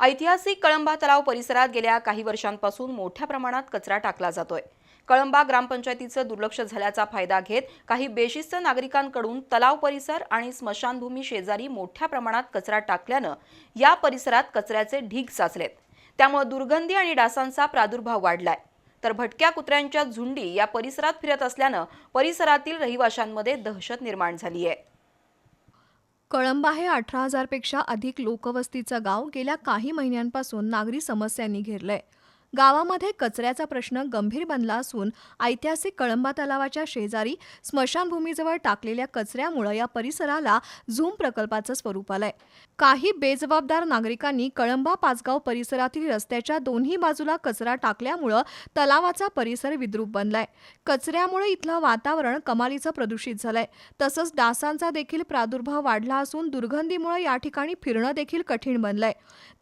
ऐतिहासिक कळंबा तलाव परिसरात गेल्या काही वर्षांपासून मोठ्या प्रमाणात कचरा टाकला जातोय. कळंबा ग्रामपंचायतीचं दुर्लक्ष झाल्याचा फायदा घेत काही बेशिस्त नागरिकांकडून तलाव परिसर आणि स्मशानभूमी शेजारी मोठ्या प्रमाणात कचरा टाकल्यानं या परिसरात कचऱ्याचे ढीग साचलेत. त्यामुळे दुर्गंधी आणि डासांचा प्रादुर्भाव वाढलाय. तर भटक्या कुत्र्यांच्या झुंडी या परिसरात फिरत असल्यानं परिसरातील रहिवाशांमध्ये दहशत निर्माण झाली आहे कळंबा हे अठरा हजारपेक्षा अधिक लोकवस्तीचं गाव गेल्या काही महिन्यांपासून नागरी समस्यांनी घेरलंय. गावामध्ये कचऱ्याचा प्रश्न गंभीर बनला असून ऐतिहासिक कळंबा तलावाच्या शेजारी स्मशानभूमीजवळ टाकलेल्या कचऱ्यामुळे या परिसराला झूम प्रकल्पाचं स्वरूप आलंय. काही बेजबाबदार नागरिकांनी कळंबा पाचगाव परिसरातील रस्त्याच्या दोन्ही बाजूला कचरा टाकल्यामुळं तलावाचा परिसर विद्रूप बनलाय. कचऱ्यामुळे इथलं वातावरण कमालीचं प्रदूषित झालंय. तसंच डासांचा देखील प्रादुर्भाव वाढला असून दुर्गंधीमुळे या ठिकाणी फिरणं देखील कठीण बनलंय.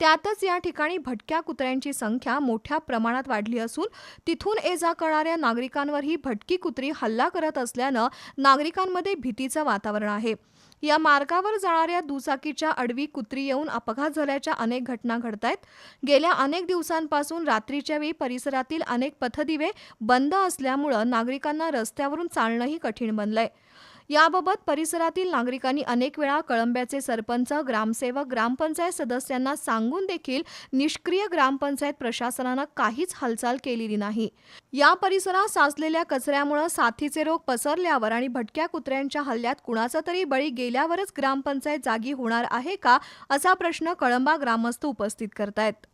त्यातच या ठिकाणी भटक्या कुत्र्यांची संख्या मोठ्या प्रमाणात वाढली असून तिथून ये जा करणाऱ्या नागरिकांवर ही भटकी कुत्री हल्ला करत असल्यानं नागरिकांमध्ये भीतीचं वातावरण आहे. या मार्गावर जाणाऱ्या दुचाकीच्या अडवी कुत्री येऊन अपघात झाल्याच्या अनेक घटना घडत आहेत गेल्या अनेक दिवसांपासून रात्रीच्या वेळी परिसरातील अनेक पथदिवे बंद असल्यामुळं नागरिकांना रस्त्यावरून चालणंही कठीण बनलंय. याबाबत परिसरातील नागरिकांनी अनेक वेळा कळंब्याचे सरपंच ग्रामसेवक ग्रामपंचायत सदस्यांना सांगून देखील निष्क्रिय ग्रामपंचायत प्रशासनानं काहीच हालचाल केलेली नाही. या परिसरात साचलेल्या कचऱ्यामुळे साथीचे रोग पसरल्यावर आणि भटक्या कुत्र्यांच्या हल्ल्यात कुणाचा तरी बळी गेल्यावरच ग्रामपंचायत जागी होणार आहे का असा प्रश्न कळंबा ग्रामस्थ उपस्थित करतायत.